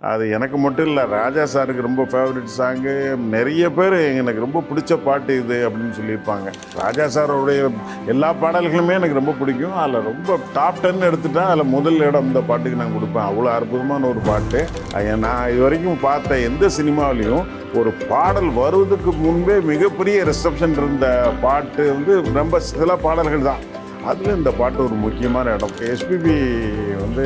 அது எனக்கு மட்டும் இல்லை ராஜா சாருக்கு ரொம்ப ஃபேவரட் சாங்கு நிறைய பேர் எனக்கு ரொம்ப பிடிச்ச பாட்டு இது அப்படின்னு சொல்லியிருப்பாங்க. ராஜா சாரோடைய எல்லா பாடல்களுமே எனக்கு ரொம்ப பிடிக்கும். அதில் ரொம்ப டாப் டென் எடுத்துட்டா அதில் முதல் இடம் இந்த பாட்டுக்கு நான் கொடுப்பேன். அவ்வளோ அற்புதமான ஒரு பாட்டு. நான் இது வரைக்கும் பார்த்த எந்த சினிமாவிலையும் ஒரு பாடல் வருவதற்கு முன்பே மிகப்பெரிய ரிசப்ஷன் இருந்த பாட்டு வந்து ரொம்ப சில பாடல்கள் தான். அதில் இந்த பாட்டு ஒரு முக்கியமான இடம். எஸ்பிபி வந்து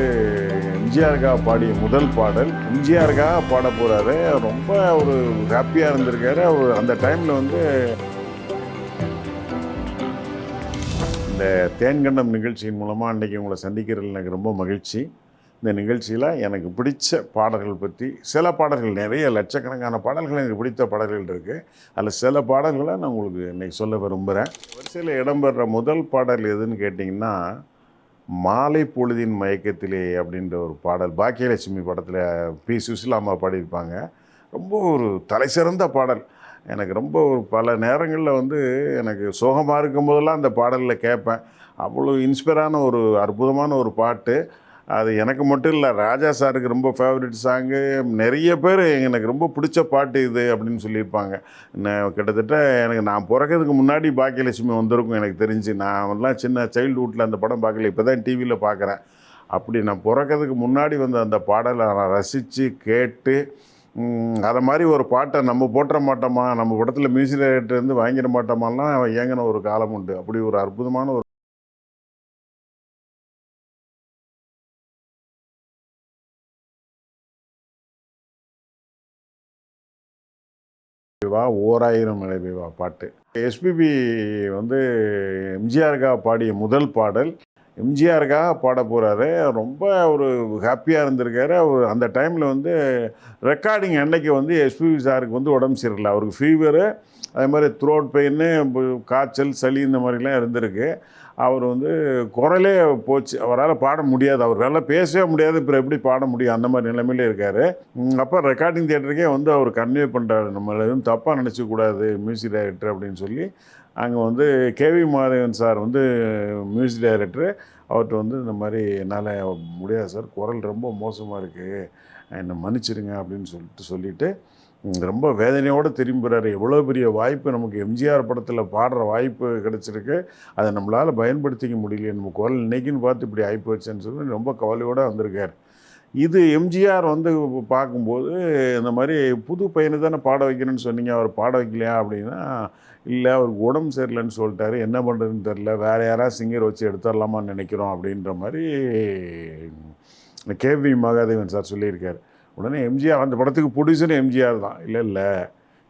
எம்ஜிஆருக்காக பாடிய முதல் பாடல். எம்ஜிஆருக்காக பாட போகிறாரு ரொம்ப ஒரு ஹாப்பியாக இருந்திருக்காரு. அவர் அந்த டைமில் வந்து இந்த தேன்கண்டம் நிகழ்ச்சியின் மூலமாக அன்றைக்கி உங்களை சந்திக்கிறதுல எனக்கு ரொம்ப மகிழ்ச்சி. இந்த நிகழ்ச்சியில் எனக்கு பிடித்த பாடல்கள் பற்றி சில பாடல்கள் நிறைய லட்சக்கணக்கான பாடல்கள் எனக்கு பிடித்த பாடல்கள் இருக்குது அதில் சில பாடல்களை நான் உங்களுக்கு இன்றைக்கி சொல்ல விரும்புகிறேன் வரிசையில் இடம்பெற முதல் பாடல் எதுன்னு கேட்டிங்கன்னா மாலை பொழுதின் மயக்கத்திலே அப்படின்ற ஒரு பாடல். பாக்கியலட்சுமி படத்தில் பி. சுசிலாமா பாடியிருப்பாங்க. ரொம்ப ஒரு தலைசிறந்த பாடல். எனக்கு ரொம்ப ஒரு பல நேரங்களில் வந்து எனக்கு சோகமாக இருக்கும் போதெல்லாம் அந்த பாடலில் கேட்பேன். அவ்வளோ இன்ஸ்பயரான ஒரு அற்புதமான ஒரு பாட்டு. அது எனக்கு மட்டும் இல்லை ராஜா சாருக்கு ரொம்ப ஃபேவரட் சாங்கு நிறைய பேர் எனக்கு ரொம்ப பிடிச்ச பாட்டு இது அப்படின்னு சொல்லியிருப்பாங்க. நான் கிட்டத்தட்ட எனக்கு நான் பிறக்கிறதுக்கு முன்னாடி பாக்கியலட்சுமி வந்திருக்கும் எனக்கு தெரிஞ்சு. நான் எல்லாம் சின்ன சைல்டுஹுட்டில் அந்த படம் பார்க்கல இப்போ தான் டிவியில் பார்க்குறேன். அப்படி நான் பிறக்கிறதுக்கு முன்னாடி வந்த அந்த பாடலை நான் ரசித்து கேட்டு அதை மாதிரி ஒரு பாட்டை நம்ம போட்டுற மாட்டோமா? நம்ம படத்தில் மியூசிக் இருந்து வாங்கிட மாட்டோமாலாம் ஏங்கின ஒரு காலம் உண்டு. அப்படி ஒரு அற்புதமான ஒரு வா ஓராயிரம் மழை பெய்வா பாட்டு எஸ்பிபி வந்து எம்ஜிஆருக்காக பாடிய முதல் பாடல். எம்ஜிஆருக்காக பாட போகிறாரு ரொம்ப ஒரு ஹாப்பியாக இருந்திருக்காரு. அவர் அந்த டைமில் வந்து ரெக்கார்டிங் அன்னைக்கு வந்து எஸ்பிபி சாருக்கு வந்து உடம்பு சரியில்லை. அவருக்கு ஃபீவரு அதே மாதிரி த்ரோட் பெயின் காய்ச்சல் சளி இந்த மாதிரிலாம் இருந்திருக்கு. அவர் வந்து குரலே போச்சு. அவரால் பாட முடியாது. அவரால் பேசவே முடியாது. இப்போ எப்படி பாட முடியும்? அந்த மாதிரி நிலைமையில இருக்கார். அப்போ ரெக்கார்டிங் தியேட்டருக்கே வந்து அவர் கன்வே பண்ணுறாரு நம்ம எதுவும் தப்பாக நினச்சக்கூடாது மியூசிக் டைரக்டர் அப்படின்னு சொல்லி அங்கே வந்து கேவி மாதவன் சார் வந்து மியூசிக் டைரக்டரு அவர்கிட்ட வந்து இந்த மாதிரி என்னால் முடியாது சார். குரல் ரொம்ப மோசமாக இருக்குது என்னை மன்னிச்சிடுங்க அப்படின்னு சொல்லிட்டு சொல்லிவிட்டு ரொம்ப வேதனையோடு திரும்புகிறாரு எவ்வளோ பெரிய வாய்ப்பு நமக்கு எம்ஜிஆர் படத்தில் பாடுற வாய்ப்பு கிடச்சிருக்கு. அதை நம்மளால் பயன்படுத்திக்க முடியலையே நம்ம குரல் இன்னைக்குன்னு பார்த்து இப்படி ஆகிப்போச்சுன்னு சொல்லி ரொம்ப கவலையோடு வந்திருக்கார். இது எம்ஜிஆர் வந்து பார்க்கும்போது இந்த மாதிரி புது பையனை தானே பாட வைக்கணும்னு சொன்னீங்க. அவர் பாட வைக்கலையா அப்படின்னா இல்லை அவருக்கு உடம்பு சரியில்லைன்னு சொல்லிட்டாரு. என்ன பண்ணுறதுன்னு தெரில வேறு யாராவது சிங்கர் வச்சு எடுத்துடலாமான்னு நினைக்கிறோம். அப்படின்ற மாதிரி கேவி மகாதேவன் சார் சொல்லியிருக்காரு. உடனே எம்ஜிஆர் அந்த படத்துக்கு ப்ரொடியூசரும் எம்ஜிஆர் தான். இல்லை இல்லை.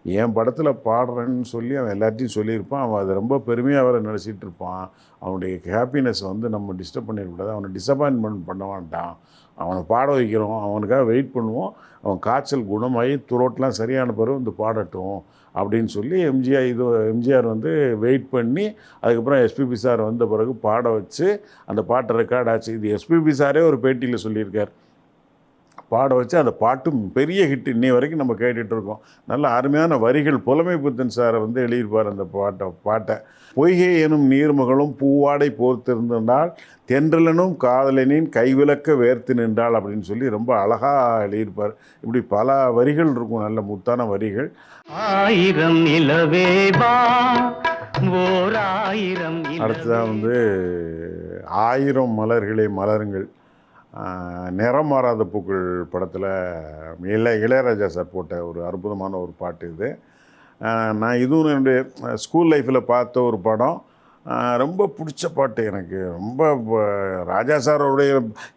என் படத்தில் பாடுறேன்னு சொல்லி அவன் எல்லாத்தையும் சொல்லியிருப்பான். அவன் அது ரொம்ப பெருமையாக அவரை நினச்சிட்டு இருப்பான். அவனுடைய ஹாப்பினஸ் வந்து நம்ம டிஸ்டர்ப் பண்ணிடக்கூடாது அவனை டிசப்பாயின்மெண்ட் பண்ண வேண்டாம். அவனை பாட வைக்கிறோம். அவனுக்காக வெயிட் பண்ணுவோம். அவன் காய்ச்சல் குணமாகி துரோட்லாம் சரியான பிறகு வந்து பாடட்டும் அப்படின்னு சொல்லி எம்ஜிஆர் இது எம்ஜிஆர் வந்து வெயிட் பண்ணி அதுக்கப்புறம் எஸ்பிபி சார் வந்த பிறகு பாட வச்சு அந்த பாட்டை ரெக்கார்ட் ஆச்சு. இது எஸ்பிபி சாரே ஒரு பேட்டியில் சொல்லியிருக்கார். பாட வச்சு அந்த பாட்டும் பெரிய ஹிட் இன்னை வரைக்கும் நம்ம கேட்டுட்டு இருக்கோம். நல்ல அருமையான வரிகள். புலமை புத்தன் சாரை வந்து எழுதியிருப்பார் அந்த பாட்டை பாட்டை. பொய்கை எனும் நீர்மகளும் பூவாடை போர்த்திருந்தால் தென்றலனும் காதலனின் கைவிளக்க வேர்த்து நின்றாள் அப்படின்னு சொல்லி ரொம்ப அழகாக எழுதியிருப்பார். இப்படி பல வரிகள் இருக்கும். நல்ல முத்தான வரிகள். ஆயிரம் ஓர் ஆயிரம் அடுத்ததாக வந்து ஆயிரம் மலர்களே மலருங்கள். நிறம் மாறாத பூக்கள் படத்தில் இளைய இளையராஜா சார் போட்ட ஒரு அற்புதமான ஒரு பாட்டு இது. நான் இதுவும் என்னுடைய ஸ்கூல் லைஃப்பில் பார்த்த ஒரு படம். ரொம்ப பிடிச்ச பாட்டு எனக்கு. ரொம்ப ராஜா சாரோடைய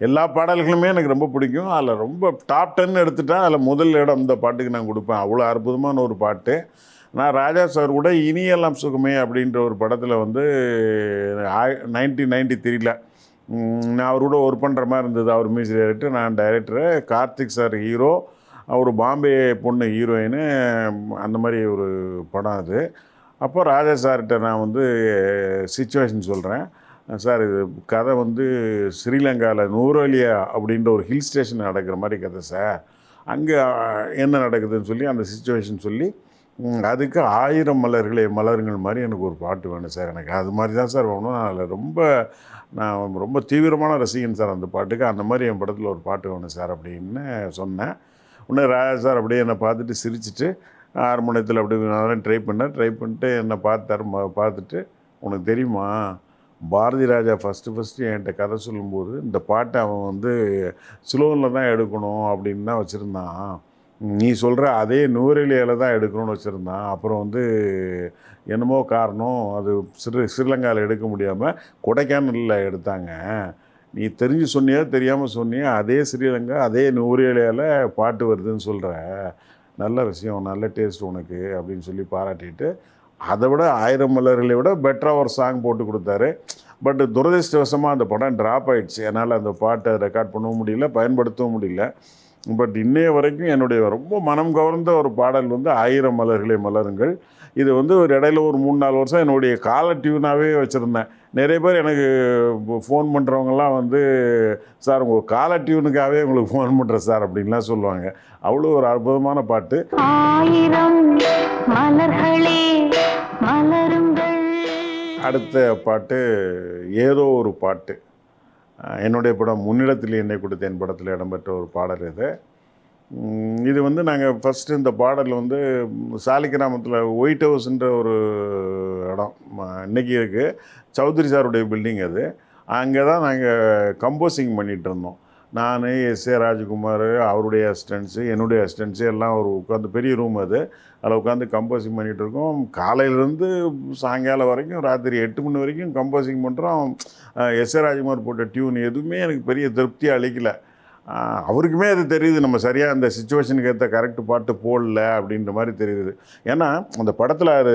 எல்லா பாடல்களுமே எனக்கு ரொம்ப பிடிக்கும். அதில் ரொம்ப டாப் டென் எடுத்துட்டா அதில் முதல் இடம் இந்த பாட்டுக்கு நான் கொடுப்பேன். அவ்வளோ அற்புதமான ஒரு பாட்டு. நான் ராஜா சார் கூட இனியெல்லாம் சுகமே அப்படின்ற ஒரு படத்தில் வந்து நைன்டீன் நைன்டி த்ரீல நான் அவரோட ஒர்க் பண்ணுற மாதிரி இருந்தது. அவர் மியூசிக் டைரக்டர் நான் டைரக்டரு கார்த்திக் சார் ஹீரோ அவர் பாம்பே பொண்ணு ஹீரோயின் அந்த மாதிரி ஒரு படம் அது. அப்போ ராஜா சார்கிட்ட நான் வந்து சுச்சுவேஷன் சொல்கிறேன் சார் இது கதை வந்து ஸ்ரீலங்காவில் நூரோலியா அப்படின்ற ஒரு ஹில் ஸ்டேஷன் நடக்கிற மாதிரி கதை சார் அங்கே என்ன நடக்குதுன்னு சொல்லி அந்த சுச்சுவேஷன் சொல்லி அதுக்கு ஆயிரம் மலர்களே மலருங்கள் மாதிரி எனக்கு ஒரு பாட்டு வேணும் சார். எனக்கு அது மாதிரி தான் சார் வேணும். அதில் ரொம்ப நான் ரொம்ப தீவிரமான ரசிகன் சார் அந்த பாட்டுக்கு. அந்த மாதிரி என் படத்தில் ஒரு பாட்டு வேணும் சார் அப்படின்னு சொன்னேன். உடனே ராஜா சார் அப்படியே என்னை பார்த்துட்டு சிரிச்சிட்டு ஹார்மோனியத்தில் அப்படி நான் ட்ரை பண்ணேன். ட்ரை பண்ணிட்டு என்னை பார்த்தார் பார்த்துட்டு உனக்கு தெரியுமா பாரதி ராஜா ஃபஸ்ட்டு ஃபஸ்ட்டு என்கிட்ட கதை சொல்லும்போது இந்த பாட்டை அவன் வந்து ஸ்லோவில் தான் எடுக்கணும் அப்படின்னு தான் வச்சுருந்தான். நீ சொல்கிற அதே நூறிலியில் தான் எடுக்கணும்னு வச்சுருந்தான். அப்புறம் வந்து என்னமோ காரணம் அது ஸ்ரீ ஸ்ரீலங்காவில் எடுக்க முடியாமல் கொடைக்கானலில் எடுத்தாங்க. நீ தெரிஞ்சு சொன்னியா தெரியாமல் சொன்னியா அதே ஸ்ரீலங்கா அதே நூறிலியில் பாட்டு வருதுன்னு சொல்கிற நல்ல விஷயம் நல்ல டேஸ்ட் உனக்கு அப்படின்னு சொல்லி பாராட்டிட்டு அதை விட ஆயிரம் மலர்களை விட பெட்டராக ஒரு சாங் போட்டு கொடுத்தாரு. பட் துரதிர்ஷ்டவசமாக அந்த படம் ட்ராப் ஆயிடுச்சு. என்னால் அந்த பாட்டை ரெக்கார்ட் பண்ணவும் முடியல பயன்படுத்தவும் முடியல. பட் இன்னைய வரைக்கும் என்னுடைய ரொம்ப மனம் கவர்ந்த ஒரு பாடல் வந்து ஆயிரம் மலர்களே மலருங்கள். இது வந்து ஒரு இடையில ஒரு மூணு நாலு வருஷம் என்னுடைய கால டியூனாகவே வச்சுருந்தேன். நிறைய பேர் எனக்கு ஃபோன் பண்ணுறவங்கலாம் வந்து சார் உங்கள் கால டியூனுக்காகவே உங்களுக்கு ஃபோன் பண்ணுறேன் சார் அப்படின்லாம் சொல்லுவாங்க. அவ்வளோ ஒரு அற்புதமான பாட்டு. ஆயிரம் மலர்களே மலருங்கள். அடுத்த பாட்டு ஏதோ ஒரு பாட்டு. என்னுடைய படம் முன்னிடத்தில் என்னை கொடுத்தேன் படத்தில் இடம்பெற்ற ஒரு பாடல் இது. இது வந்து நாங்கள் ஃபஸ்ட்டு இந்த பாடல் வந்து சாலிகிராமத்தில் ஒயிட் ஹவுஸ்ன்ற ஒரு இடம் இன்றைக்கி இன்னைக்கு இருக்குது சௌத்ரி சாருடைய பில்டிங் அது. அங்கே தான் நாங்கள் கம்போசிங் பண்ணிகிட்டு இருந்தோம். நான் எஸ் ஏ ராஜ்குமார் அவருடைய அசிஸ்டன்ஸு என்னுடைய அசிஸ்டன்ஸு எல்லாம் ஒரு உட்காந்து பெரிய ரூம் அது. அதில் உட்காந்து கம்போசிங் பண்ணிகிட்டு இருக்கோம். காலையிலேருந்து சாயங்காலம் வரைக்கும் ராத்திரி எட்டு மணி வரைக்கும் கம்போசிங் பண்ணுறோம் எஸ் ஏ ராஜ்குமார் போட்ட டியூன் எதுவுமே எனக்கு பெரிய திருப்தி அளிக்கலை. அவருக்குமே அது தெரியுது. நம்ம சரியாக அந்த சுச்சுவேஷனுக்கு ஏற்ற கரெக்ட் பாட்டு போடல அப்படின்ற மாதிரி தெரியுது. ஏன்னா அந்த படத்தில் அது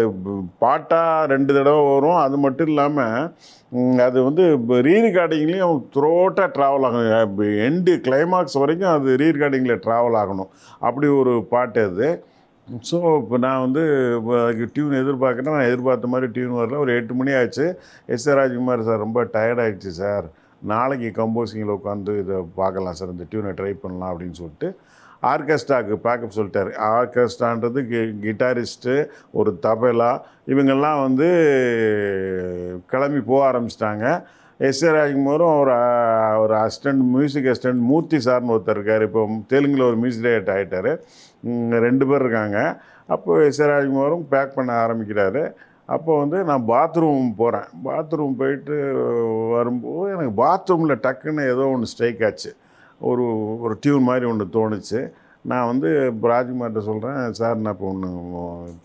பாட்டாக ரெண்டு தடவை வரும். அது மட்டும் இல்லாமல் அது வந்து ரீ ரெக்கார்டிங்லேயும் த்ரோட்டாக ட்ராவல் ஆகும். எண்டு கிளைமாக்ஸ் வரைக்கும் அது ரீ ரெக்கார்டிங்கில் ட்ராவல் ஆகணும். அப்படி ஒரு பாட்டு அது. ஸோ இப்போ நான் வந்து அதுக்கு டியூன் எதிர்பார்க்குறேன் நான் எதிர்பார்த்த மாதிரி டியூன் வரல. ஒரு எட்டு மணி ஆச்சு. எஸ் ஏ ராஜ்குமார் சார் ரொம்ப டயர்டாயிடுச்சு சார். நாளைக்கு கம்போசிங்கில் உட்காந்து இதை பார்க்கலாம் சார் இந்த டியூனை ட்ரை பண்ணலாம் அப்படின்னு சொல்லிட்டு ஆர்கெஸ்ட்ராக்கு பேக்கப் சொல்லிட்டார். ஆர்கெஸ்ட்ரான்றது கி கிட்டாரிஸ்ட்டு ஒரு தபேலா இவங்கெல்லாம் வந்து கிளம்பி போக ஆரம்பிச்சிட்டாங்க. எஸ் ஏ ராஜ்குமாரும் ஒரு ஒரு அசிஸ்டண்ட் மியூசிக் அசிஸ்டண்ட் மூர்த்தி சார்னு ஒருத்தர் இருக்கார். இப்போ தெலுங்கில் ஒரு மியூசிக் டைரக்டர் ஆகிட்டார் ரெண்டு பேர் இருக்காங்க. அப்போ எஸ் ஏ ராஜ்குமாரும் பேக் பண்ண ஆரம்பிக்கிறாரு. அப்போ வந்து நான் பாத்ரூம் போகிறேன் பாத்ரூம் போயிட்டு வரும்போது எனக்கு பாத்ரூமில் டக்குன்னு ஏதோ ஒன்று ஸ்ட்ரைக் ஆச்சு. ஒரு ஒரு டியூன் மாதிரி ஒன்று தோணுச்சு. நான் வந்து ராஜ்குமார்கிட்ட சொல்கிறேன் சார் நான் இப்போ ஒன்று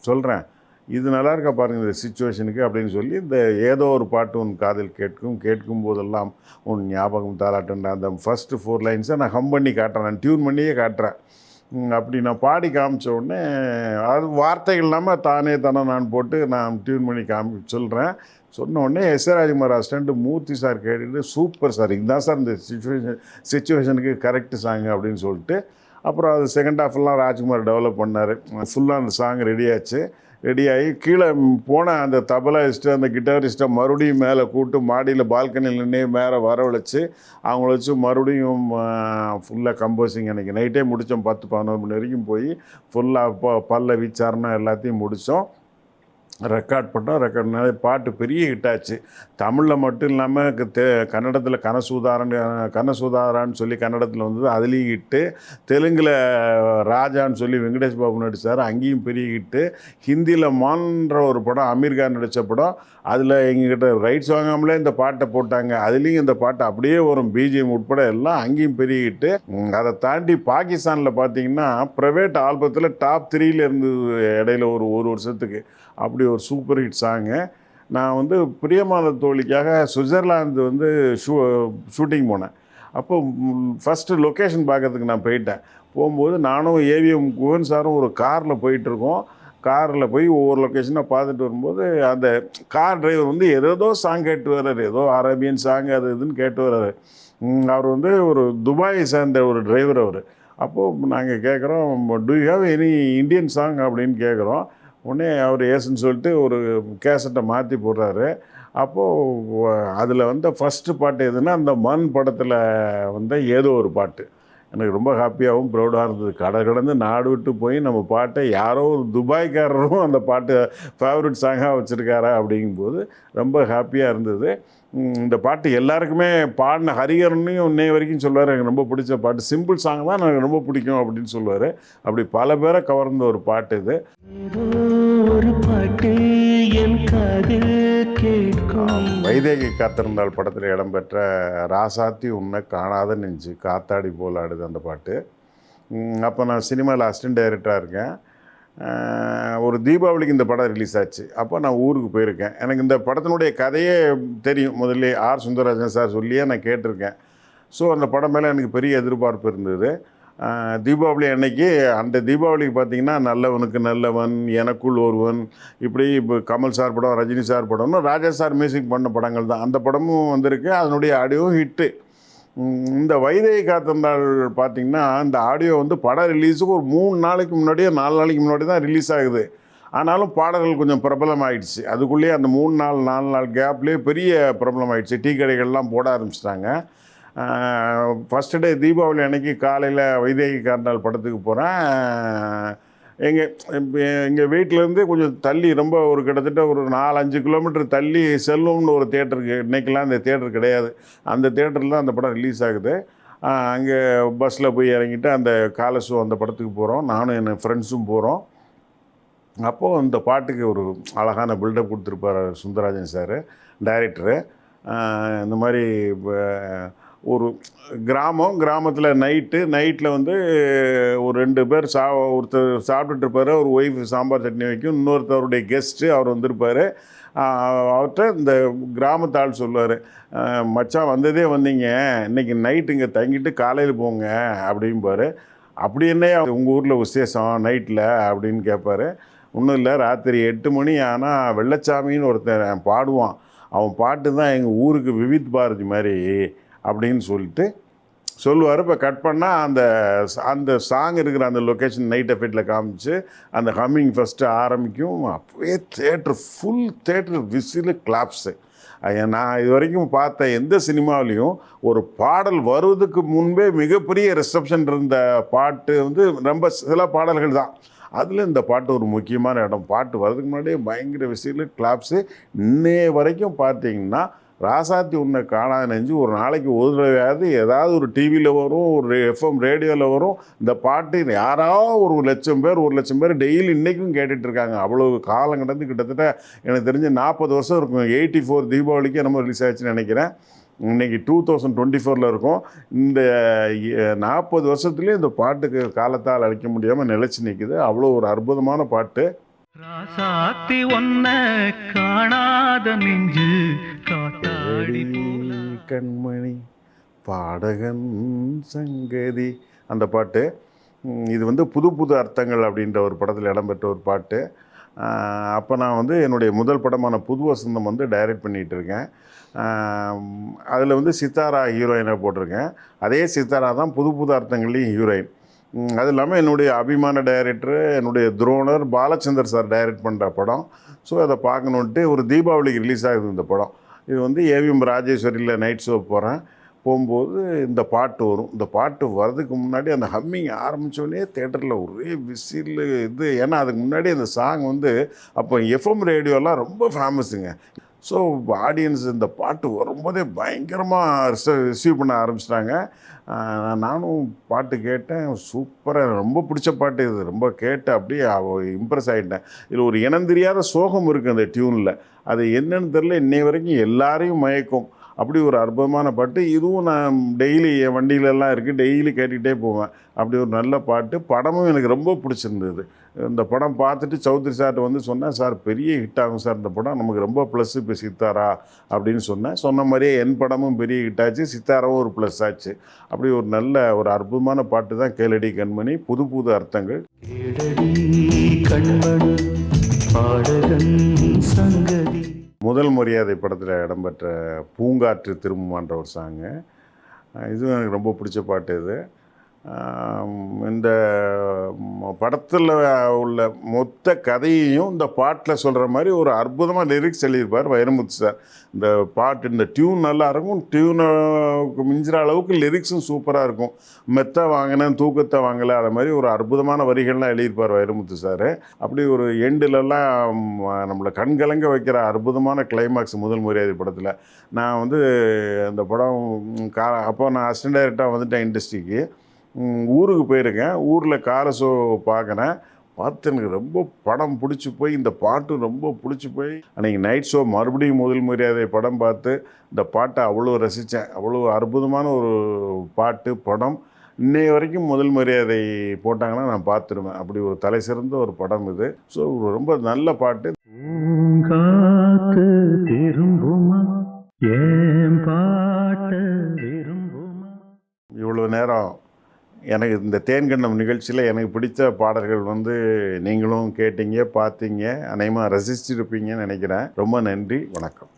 சொல்கிறேன் இது நல்லா இருக்கா பாருங்கள் இந்த சுச்சுவேஷனுக்கு அப்படின்னு சொல்லி இந்த ஏதோ ஒரு பாட்டு உன் காதில் கேட்கும். கேட்கும் போதெல்லாம் உன் ஞாபகம் தாளாட்டுன்ற அந்த ஃபஸ்ட்டு ஃபோர் லைன்ஸை நான் ஹம் பண்ணி காட்டுறேன். நான் டியூன் பண்ணியே காட்டுறேன். அப்படி நான் பாடி காமிச்ச உடனே அது வார்த்தைகள் இல்லாமல் தானே தானே நான் போட்டு நான் டியூன் பண்ணி காமி சொல்கிறேன் சொன்ன உடனே S A Rajkumar assistant Murthy sir கேட்டுட்டு சூப்பர் சார் இதுதான் சார் இந்த சுச்சுவேஷன் சுச்சுவேஷனுக்கு கரெக்டு சாங் அப்படின்னு சொல்லிட்டு அப்புறம் அது செகண்ட் ஹாஃப்லாம் ராஜ்குமார் டெவலப் பண்ணார். ஃபுல்லாக அந்த சாங் ரெடி ஆச்சு. ரெடியாகி கீழே போன அந்த தபலாயிஸ்ட்டு அந்த கிட்டாரிஸ்ட்டை மறுபடியும் மேலே கூட்டு மாடியில் பால்கனியில் நின்று மேலே வரவழைச்சி அவங்கள வச்சு மறுபடியும் ஃபுல்லாக கம்போசிங் அன்றைக்கி நைட்டே முடித்தோம் பத்து பதினோரு மணி வரைக்கும் போய் ஃபுல்லாக ப பல்ல விச்சாரணம் எல்லாத்தையும் முடித்தோம் ரெக்கார்ட் பண்ணோம். ரெக்கார்ட் பாட்டு பெரிய ஹிட் ஆச்சு. தமிழில் மட்டும் இல்லாமல் தெ கன்னடத்தில் கனசூதாரன் கனசூதாரான்னு சொல்லி கன்னடத்தில் வந்தது. அதுலேயும் ஹிட்டு தெலுங்கில் ராஜான்னு சொல்லி வெங்கடேஷ் பாபு நடித்தார் அங்கேயும் பெரிய ஹிட்டு ஹிந்தியில் மான்ற ஒரு படம் அமீர் கான் நடித்த படம். அதில் எங்ககிட்ட ரைட்ஸ் வாங்காமலே இந்த பாட்டை போட்டாங்க. அதுலேயும் இந்த பாட்டு அப்படியே வரும். பிஜிஎம் உட்பட எல்லாம் அங்கேயும் பெரிய ஹிட்டு அதை தாண்டி பாகிஸ்தானில் பார்த்தீங்கன்னா ப்ரைவேட் ஆல்பத்தில் டாப் த்ரீயில் இருந்தது இடையில ஒரு ஒரு வருஷத்துக்கு அப்படி ஒரு சூப்பர் ஹிட் சாங்கு. நான் வந்து பிரியமான தோழிக்காக சுவிட்சர்லாந்து வந்து ஷூ ஷூட்டிங் போனேன். அப்போ ஃபஸ்ட்டு லொக்கேஷன் பார்க்கறதுக்கு நான் போயிட்டேன். போகும்போது நானும் ஏவிஎம் குவன் சாரும் ஒரு காரில் போயிட்டுருக்கோம். காரில் போய் ஒவ்வொரு லொக்கேஷனாக பார்த்துட்டு வரும்போது அந்த கார் டிரைவர் வந்து ஏதோ சாங் கேட்டு வர்றாரு. ஏதோ அரேபியன் சாங் அது இதுன்னு கேட்டு வர்றாரு. அவர் வந்து ஒரு துபாயை சேர்ந்த ஒரு டிரைவர் அவர். அப்போது நாங்கள் கேட்குறோம் do you have any Indian song அப்படின்னு கேட்குறோம். உடனே அவர் ஏசுன்னு சொல்லிட்டு ஒரு கேசட்டை மாற்றி போடுறாரு. அப்போது அதில் வந்து ஃபஸ்ட்டு பாட்டு எதுன்னா அந்த மண் படத்தில் வந்த ஏதோ ஒரு பாட்டு. எனக்கு ரொம்ப ஹாப்பியாகவும் ப்ரௌடாக இருந்தது. கடை கடந்து நாடு விட்டு போய் நம்ம பாட்டை யாரோ ஒரு துபாய்க்காரரும் அந்த பாட்டு ஃபேவரட் சாங்காக வச்சுருக்காரா அப்படிங்கும்போது ரொம்ப ஹாப்பியாக இருந்தது. இந்த பாட்டு எல்லாருக்குமே பாடின ஹரிகரனையும் இன்னை வரைக்கும் சொல்லுவார். எனக்கு ரொம்ப பிடிச்ச பாட்டு. சிம்பிள் சாங் தான் எனக்கு ரொம்ப பிடிக்கும் அப்படின்னு சொல்லுவார். அப்படி பல பேரை கவர்ந்த ஒரு பாட்டு இது. ஒரு பாட்டு என் காதில் கேட்கும். வைதேகி காத்திருந்தால் படத்தில் இடம்பெற்ற ராசாத்தி உன்னை காணாத நெஞ்சு காத்தாடி போல் ஆடுது அந்த பாட்டு. அப்போ நான் சினிமாவில் அசிஸ்டன்ட் டைரக்டராக இருக்கேன். ஒரு தீபாவளிக்கு இந்த படம் ரிலீஸ் ஆச்சு. அப்போ நான் ஊருக்கு போயிருக்கேன். எனக்கு இந்த படத்தினுடைய கதையே தெரியும். முதல்ல ஆர் சுந்தரராஜன் சார் சொல்லியே நான் கேட்டிருக்கேன். ஸோ அந்த படம் மேலே எனக்கு பெரிய எதிர்பார்ப்பு இருந்தது. தீபாவளி அன்னைக்கு அந்த தீபாவளிக்கு பார்த்தீங்கன்னா நல்லவனுக்கு நல்லவன் எனக்குள் ஒருவன் இப்படி இப்போ கமல் சார் படம் ரஜினி சார் படம்னு ராஜா சார் மியூசிக் பண்ண படங்கள் தான். அந்த படமும் வந்திருக்கு. அதனுடைய ஆடியோ ஹிட்டு இந்த வைதேகி காத்தந்தாள் பார்த்திங்கன்னா இந்த ஆடியோ வந்து படம் ரிலீஸுக்கு ஒரு மூணு நாளைக்கு முன்னாடியே நாலு நாளைக்கு முன்னாடி தான் ரிலீஸ் ஆகுது. ஆனாலும் பாடல்கள் கொஞ்சம் பிரபலம் ஆயிடுச்சு அதுக்குள்ளேயே அந்த மூணு நாள் நாலு நாள் கேப்லேயே பெரிய பிரபலம் ஆயிடுச்சு டீ கடைகள்லாம் போட ஆரம்பிச்சிட்டாங்க. ஃபஸ்ட்டு டே தீபாவளி அன்னைக்கு காலையில் வைதேகி கார்னால் படத்துக்கு போகிறேன் எங்கள் எங்கள் வீட்டிலேருந்து கொஞ்சம் தள்ளி ரொம்ப ஒரு கிட்டத்தட்ட ஒரு நாலு அஞ்சு கிலோமீட்டர் தள்ளி செல்லும்னு ஒரு தேட்டருக்கு இன்றைக்கெலாம் அந்த தேட்டர் கிடையாது. அந்த தேட்டரில் தான் அந்த படம் ரிலீஸ் ஆகுது. அங்கே பஸ்ஸில் போய் இறங்கிட்டு அந்த காலை அந்த படத்துக்கு போகிறோம் நானும் என் ஃப்ரெண்ட்ஸும் போகிறோம் அப்போது அந்த பாட்டுக்கு ஒரு அழகான பில்டப் கொடுத்துருப்பார் சுந்தரராஜன் சார் டைரக்டரு இந்த மாதிரி இப்போ ஒரு கிராமம் கிராமத்தில் நைட்டு நைட்டில் வந்து ஒரு ரெண்டு பேர் சா ஒருத்தர் சாப்பிட்டுட்டு இருப்பார். ஒரு ஒய்ஃப் சாம்பார் சட்னி வைக்கும். இன்னொருத்தருடைய கெஸ்ட்டு அவர் வந்திருப்பார். அவர்கிட்ட இந்த கிராமத்து ஆள் சொல்லுவார். மச்சான் வந்ததே வந்தீங்க. இன்னைக்கு நைட்டு இங்கே தங்கிட்டு காலையில் போங்க அப்படிம்பார். அப்படி என்ன உங்கள் ஊரில் விசேஷம் நைட்டில் அப்படின்னு கேட்பாரு ஒன்றும் இல்லை. ராத்திரி எட்டு மணி ஆனால் வெள்ளச்சாமின்னு ஒருத்தன் பாடுவான். அவன் பாட்டு தான் எங்கள் ஊருக்கு விவித் பாரதி மாதிரி. அப்படின்னு சொல்லிட்டு சொல்லுவார். இப்போ கட் பண்ணால் அந்த அந்த சாங் இருக்கிற அந்த லொக்கேஷன் நைட் எஃபெக்டில் காமிச்சு அந்த ஹம்மிங் ஃபஸ்ட்டு ஆரம்பிக்கும். அப்போயே theatre full theatre whistle claps நான் இது வரைக்கும் பார்த்த எந்த சினிமாவிலையும் ஒரு பாடல் வருவதுக்கு முன்பே மிகப்பெரிய ரிசப்ஷன் இருந்த பாட்டு வந்து ரொம்ப சில பாடல்கள் தான். அதில் இந்த பாட்டு ஒரு முக்கியமான இடம். பாட்டு வர்றதுக்கு முன்னாடியே பயங்கர விசிலு கிளாப்ஸு இன்னைய வரைக்கும் பார்த்தீங்கன்னா ராசாத்தி உன்னை காணாத நெஞ்சு ஒரு நாளைக்கு ஒரு தடவையாவது ஏதாவது ஒரு டிவியில் வரும் ஒரு எஃப்எம் ரேடியோவில் வரும். இந்த பாட்டு யாராவது ஒரு லட்சம் பேர் ஒரு லட்சம் பேர் டெய்லி இன்றைக்கும் கேட்டுட்ருக்காங்க அவ்வளோ காலம் கடந்து கிட்டத்தட்ட எனக்கு தெரிஞ்சு நாற்பது வருஷம் இருக்கும். எயிட்டி ஃபோர் தீபாவளிக்கு நம்ம ரிலீஸ் ஆச்சுன்னு நினைக்கிறேன். இன்றைக்கி டூ தௌசண்ட் டுவெண்ட்டி ஃபோரில் இருக்கும். இந்த நாற்பது வருஷத்துலேயே இந்த பாட்டுக்கு காலத்தால் அழைக்க முடியாமல் நிலச்சி நிற்குது அவ்வளோ ஒரு அற்புதமான பாட்டு. ராசாத்தி ஒன்ன காணாத நெஞ்சு போல கண்மணி பாடகன் சங்கதி. அந்த பாட்டு இது வந்து புது புது அர்த்தங்கள் அப்படின்ற ஒரு படத்தில் இடம்பெற்ற ஒரு பாட்டு. அப்போ நான் வந்து என்னுடைய முதல் படமான புது வசந்தம் வந்து டைரக்ட் பண்ணிகிட்டு இருக்கேன். அதில் வந்து சித்தாரா ஹீரோயினை போட்டிருக்கேன். அதே சித்தாரா தான் புது புது அர்த்தங்கள்லேயும் ஹீரோயின். அது இல்லாமல் என்னுடைய அபிமான டைரக்டர் என்னுடைய துரோணர் பாலச்சந்தர் சார் டைரக்ட் பண்ணுற படம். ஸோ அதை பார்க்கணுன்ட்டு ஒரு தீபாவளிக்கு ரிலீஸ் ஆகுது இந்த படம். இது வந்து ஏவிஎம் ராஜேஸ்வரியில் நைட் ஷோ போகிறேன் போகும்போது இந்த பாட்டு வரும். இந்த பாட்டு வர்றதுக்கு முன்னாடி அந்த ஹம்மிங் ஆரம்பித்தோடனே தேட்டரில் ஒரே விசில் இது. ஏன்னா அதுக்கு முன்னாடி அந்த சாங் வந்து அப்போ எஃப்எம் ரேடியோலாம் ரொம்ப ஃபேமஸுங்க ஸோ ஆடியன்ஸ் இந்த பாட்டு வரும்போதே பயங்கரமாக ரிசீவ் பண்ண ஆரம்பிச்சிட்டாங்க. நானும் பாட்டு கேட்டேன். சூப்பராக ரொம்ப பிடிச்ச பாட்டு இது. ரொம்ப கேட்டு அப்படியே இம்ப்ரெஸ் ஆகிட்டேன் இதில் ஒரு இனம் தெரியாத சோகம் இருக்குது அந்த டியூனில் அது என்னன்னு தெரில இன்னை வரைக்கும் எல்லாரையும் மயக்கும். அப்படி ஒரு அற்புதமான பாட்டு. இதுவும் நான் டெய்லி என் வண்டியிலலாம் இருக்குது டெய்லி கேட்டுக்கிட்டே போவேன். அப்படி ஒரு நல்ல பாட்டு. படமும் எனக்கு ரொம்ப பிடிச்சிருந்தது. இந்த படம் பார்த்துட்டு சௌத்ரி சார்ட்ட வந்து சொன்னேன் சார் பெரிய ஹிட் ஆகும் சார் இந்த படம் நமக்கு ரொம்ப ப்ளஸ் இப்போ சித்தாரா? அப்படின்னு சொன்னேன். சொன்ன மாதிரியே என் படமும் பெரிய ஹிட் ஆச்சு சித்தாராவும் ஒரு ப்ளஸ் ஆச்சு. அப்படி ஒரு நல்ல ஒரு அற்புதமான பாட்டு தான் கேளடி கண்மணி புது புது அர்த்தங்கள். முதல் மரியாதை படத்தில் இடம்பெற்ற பூங்காற்று திரும்புமான்ற ஒரு சாங்கு இதுவும் எனக்கு ரொம்ப பிடிச்ச பாட்டு இது. இந்த படத்தில் உள்ள மொத்த கதையையும் இந்த பாட்டில் சொல்கிற மாதிரி ஒரு அற்புதமாக லிரிக்ஸ் எழுதியிருப்பார் வைரமுத்து சார். இந்த பாட்டு இந்த டியூன் நல்லா இருக்கும். டியூனுக்கு மிஞ்சுற அளவுக்கு லிரிக்ஸும் சூப்பராக இருக்கும். மெத்த வாங்கினேன் தூக்கத்தை வாங்கலை அது மாதிரி ஒரு அற்புதமான வரிகள்லாம் எழுதியிருப்பார் வைரமுத்து சார். அப்படி ஒரு எண்டிலெல்லாம் நம்மளை கண்கலங்க வைக்கிற அற்புதமான கிளைமாக்ஸ் முதல் மரியாதை படத்தில். நான் வந்து அந்த படம் கா அப்போ நான் அசிஸ்டன்ட் டைரக்டராக வந்துட்டேன் இண்டஸ்ட்ரிக்கு ஊருக்கு போயிருக்கேன். ஊரில் கார ஷோ பார்க்குறேன். பார்த்து எனக்கு ரொம்ப படம் பிடிச்சி போய் இந்த பாட்டு ரொம்ப பிடிச்சி போய். அன்றைக்கி நைட் ஷோ மறுபடியும் முதல் மரியாதை படம் பார்த்து இந்த பாட்டை அவ்வளோ ரசித்தேன் அவ்வளோ அற்புதமான ஒரு பாட்டு படம். இன்னைய வரைக்கும் முதல் மரியாதை போட்டாங்கன்னா நான் பார்த்துருவேன். அப்படி ஒரு தலை சிறந்த ஒரு படம் இது. ஸோ ரொம்ப நல்ல பாட்டு. திரும்புமா? ஏன் பாட்ட இவ்வளோ நேரம் எனக்கு இந்த தேன்கண்டம் நிகழ்ச்சியில் எனக்கு பிடித்த பாடல்கள் வந்து நீங்களும் கேட்டீங்க பார்த்தீங்க அநேகமாக ரசிச்சிருப்பீங்கன்னு நினைக்கிறேன். ரொம்ப நன்றி வணக்கம்.